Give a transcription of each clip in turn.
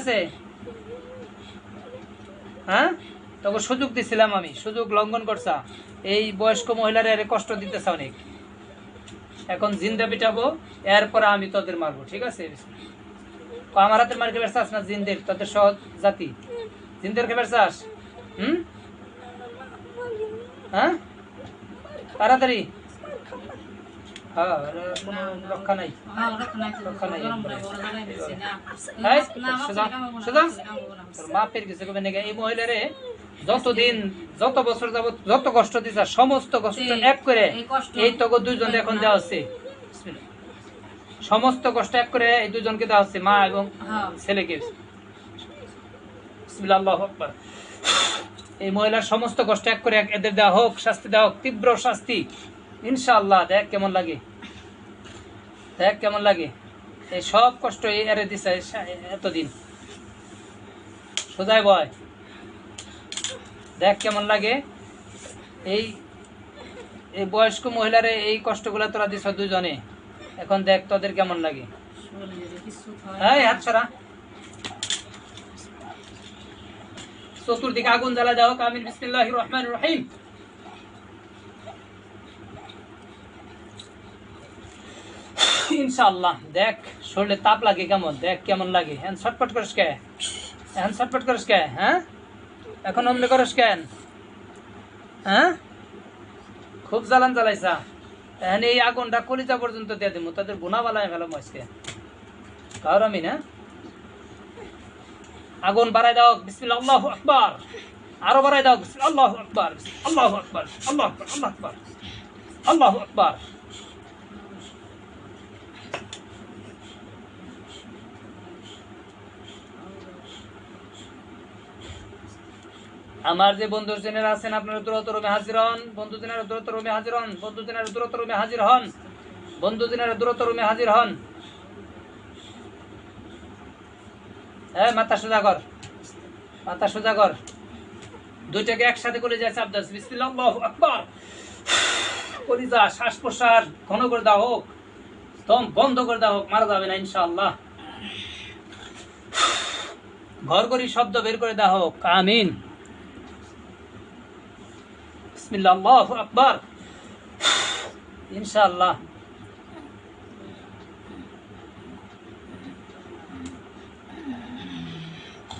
আছে? হ্যাঁ? তোকে সুযোগ দিছিলাম আমি, সুযোগ লঙ্ঘন করছা। এই বয়স্ক মহিলার এর কষ্ট দিতেছে অনেক। এখন জিন্দা পিটাবো, এরপরে আমি তোদের মারবো, ঠিক আছে? আমার হাতের মার খেবে চাস না জিন্দের? তোদের সহজ জাতি। জিন্দের খেবে চাস হুম? হ্যাঁ? তাড়াতাড়ি। হ্যাঁ কোনো রক্ষা নাই। নাকি? এই মহিলারে যতদিন যত বছর যাবত যত কষ্ট দিছে সমস্ত কষ্ট এক করে এই তোকে দুইজন এখন দেওয়া হচ্ছে সমস্ত কষ্ট এক করে এই দুজনকে দেওয়া হচ্ছে মা এবং হ্যাঁ। ছেলেকে। বিসমিল্লাহ, আকবার। এই মহিলার সমস্ত কষ্ট এক করে এদের দেওয়া হোক শাস্তি দেওয়া হোক তীব্র শাস্তি। ইনশাআল্লাহ, দেখ কেমন লাগে। দেখ কেমন লাগে। এই সব কষ্ট এড়ে দিছে এতদিন। সোজাই বয়। দেখ কেমন লাগে। এই এই বয়স্ক মহিলারে এই কষ্টগুলো তোরা দিছ দুজনে। এখন দেখ তোদের কেমন লাগে। এই হাত চতুর্দিকে আগুন জ্বালা দাও, কামিল বিসমিল্লাহ রহমান রহিম। ইনশাআল্লাহ, দেখ, শরীরে তাপ লাগে কেমন? দেখ, কেমন লাগে? হ্যাঁ ছটপট করিস কে? এখন ছটপট করিস কে? হ্যাঁ? এখন অমনি করিস কেন? হ্যাঁ? খুব জ্বালান জ্বালাইছা। এখন এই আগুনটা কলিজা পর্যন্ত দিয়ে দিব তাদের গুণা বালায় ফেলাম আজকে। কার আমি না আগুন বাড়াই দাও, বিসমিল্লাহ আল্লাহু আকবার। আরও বাড়াই দাও আল্লাহু আকবার আল্লাহু আকবার আল্লাহু আকবার আল্লাহু আকবার। আমার যে বন্ধু জেনেরা আছেন, আপনারা দ্রুত রুমে হাজির হন। বন্ধু জেনারা দ্রুত রুমে হাজির হন। বন্ধু জেনারা দ্রুত রুমে হাজির হন। বন্ধু জেনারা দ্রুত রুমে হাজির হন। হ্যাঁ মাথা সোজা কর। মাথা সোজা কর। দুইটাকে একসাথে করে যায় চাপ দাস বিসমিল্লাহ আকবার। কলিজা শ্বাস প্রশ্বাস ঘন করে দাও হোক। দম বন্ধ করে দাও হোক, মারা যাবে না, ইনশাআল্লাহ। ঘর করি শব্দ বের করে দেওয়া হোক। আমিন। বিসমিল্লাহ আকবার ইনশাআল্লাহ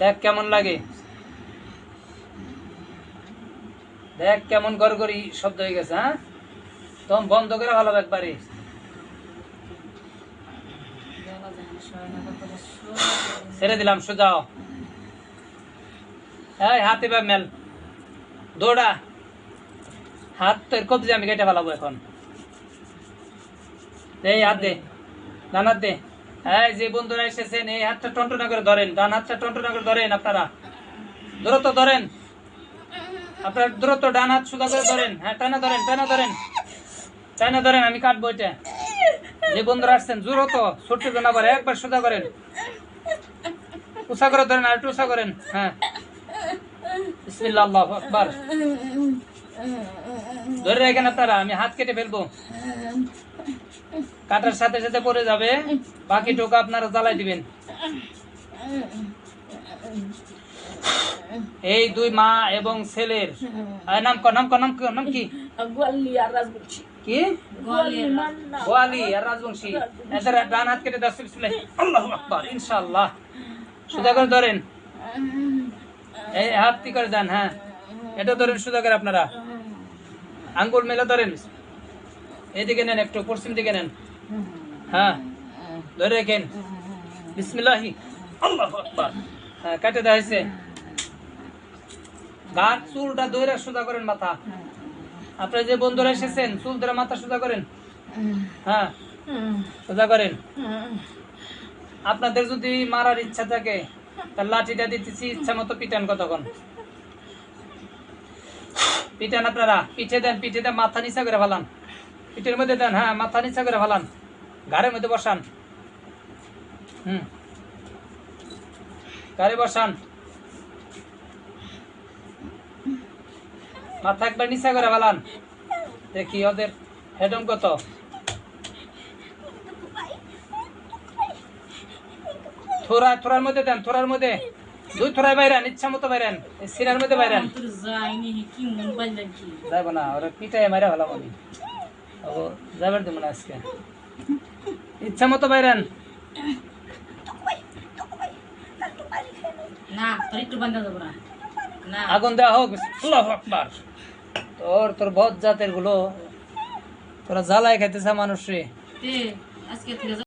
দেখ কেমন লাগে? দেখ কেমন গড়গড়ি শব্দ হয়ে গেছে হ্যাঁ? তখন বন্ধ করে ভালো একবারে। ছেড়ে দিলাম সোজাও এই হাতে বা মেল। দৌড়া। হাত তো এর কবজি আমি কেটে ফেলাবো এখন। এই হাত দে, ডান হাত দে। এই যে বন্ধুরা এসেছেন, এই হাতটা টন্টনা করে ধরেন, ডান হাতটা টন্টনা করে ধরেন আপনারা। দূরত্ব ধরেন। আপনার দূরত্ব ডান হাত সুদা করে ধরেন। হ্যাঁ টানা ধরেন টানা ধরেন। টানা ধরেন, আমি কাটবো এটা। যে বন্ধুরা আসছেন, দূরত্ব, ছোট্ট না পারে একবার সোজা করেন। উষা করে ধরেন আর একটু উষা করেন। হ্যাঁ। বিসমিল্লাহ আকবার। ধরে রাখেন আপনারা আমি হাত কেটে ফেলব। কাটার সাথে সাথে পড়ে যাবে বাকি টোকা আপনারা জ্বালাই দিবেন। এই দুই মা এবং ছেলের নাম ক নাম ক নাম নাম কি? কি? গোয়ালি আর রাজবংশী। এদের ডান হাত কেটে দশ আকবার ইনশাআল্লাহ। সুদা করে ধরেন। এই হাত কি করে দেন হ্যাঁ? এটা ধরেন সুদা করে আপনারা। আঙ্গুল মেলা ধরেন। এদিকে নেন একটু, পশ্চিম দিকে নেন। হ্যাঁ ধরে রেখেন। বিসমিল্লাহি। হ্যাঁ কাটে হয়েছে। গাছ চুলটা ধরে সোজা করেন মাথা। আপনারা যে বন্ধুরা এসেছেন, চুল ধরে মাথা সোজা করেন। হ্যাঁ সোজা করেন। আপনাদের যদি মারার ইচ্ছা থাকে তার লাঠিটা দিতেছি, ইচ্ছা মতো পিটান কতক্ষণ? পিটান আপনারা, পিঠে দেন পিঠে দেন, মাথা নিচা করে ফেলান। পিঠের মধ্যে দেন হ্যাঁ মাথা নিচা করে ফেলান। ঘাড়ের মধ্যে বসান। হুম। ঘাড়ে বসান। মাথা একবার নিচা করে ফেলান। দেখি ওদের হেডম কত। থোড়া, থোড়ার মধ্যে দেন, থোড়ার মধ্যে। দুই থোড়ায় বাইরান ইচ্ছা মতো বাইরান সিনার মধ্যে বাইরান। যাইব না ওরা পিটাই মারা হলাম আমি। ও যাবার দেবো না আজকে। ইচ্ছা মতো বাইরান। আগুন দেওয়া হোক আকবার। তোর তোর বদ জাতেরগুলো তোরা জ্বালায় খাইতেছে মানুষ রে। আজকে